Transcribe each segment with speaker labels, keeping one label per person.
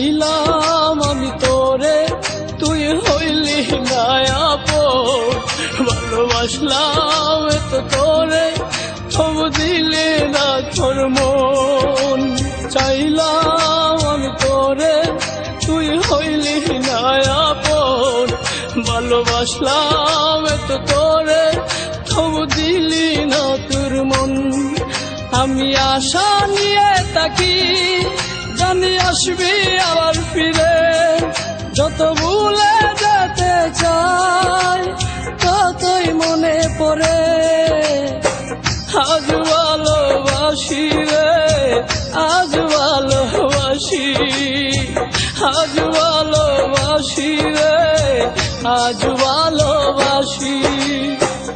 Speaker 1: চাইলাম আমি তোরে, তুই হইলি নায়াপ ভালোবাসলাম তো তোরে তবু দিলে না তোর মন। চাইলাম আমি তোরে, তুই হইলি নায়াপ ভালোবাসলাম তো তোরে তবু দিলি না তোর মন। আমি আশা নিয়ে তাকি জানি আসবি আবার ফিরে। যত ভুলে যেতে চাই, ততই মনে পড়ে। আজ ভালোবাসি রে, আজ ভালোবাসি। আজ ভালোবাসি রে, আজ ভালোবাসি।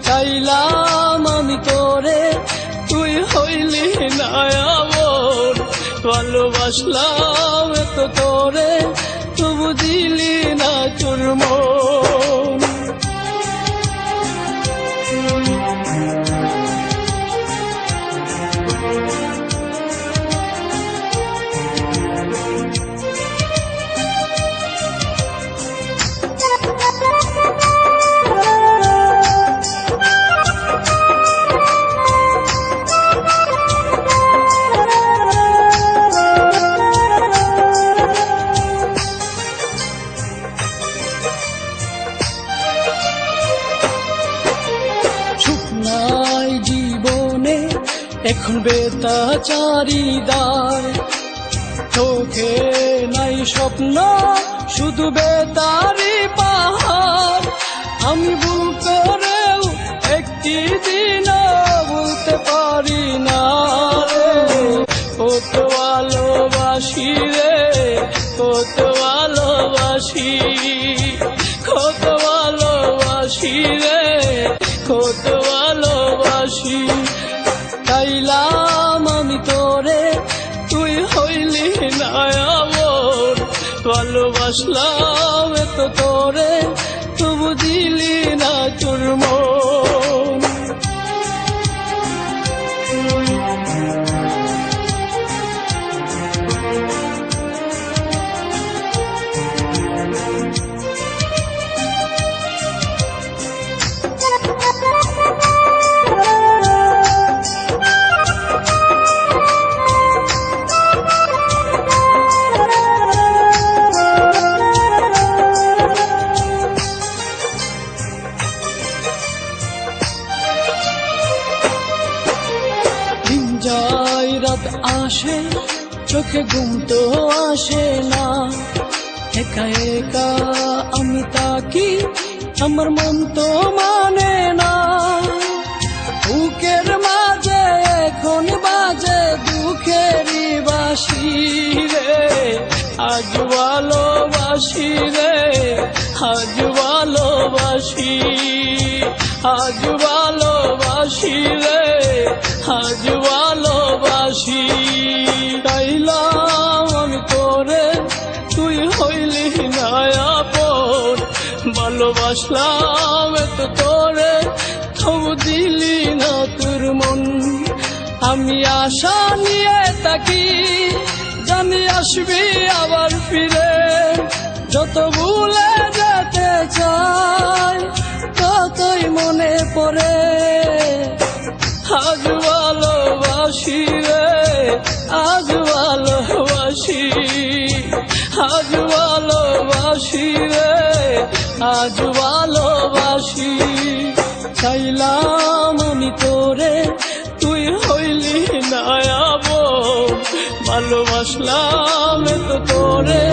Speaker 1: চাইলাম আমি তোরে, তুই হইলি না আমর ভালোবাসলাম এত তোরে তবু দিলি না তোর এখন বেতা চারিদার চোখে নাই স্বপ্ন, শুধু বেতারি পাহাড়। আমি ভুল একটি দিন বলতে পারি না কত ভালোবাসি রে, কত ভালোবাসি। ভালোবাসলাম এত তোরে তবু দিলি না তোর চোখে ঘুম তো আসে না। একা একা আমি তাকি আমার মন তো মানে না। বুকের মাঝে এখন বাজে দুঃখেরই বাসি রে। আজ ভালোবাসি রে, আজ ভালোবাসি আজ ভালোবাসি রে, আজ ভালোবাসি চাইলাম আমি তোরে, তুই হইলি না আপন ভালোবাসলাম তো তোরে তবু দিলি না তোর মন। আমি আশা নিয়ে তাকি জানি আসবি আবার ফিরে। যত ভুলে যেতে চাই, ততই মনে পড়ে। রে আজ ভালোবাসি। চাইলাম আমি তোরে তুই হইলি নায়াব। ভালোবাসলাম তো তোরে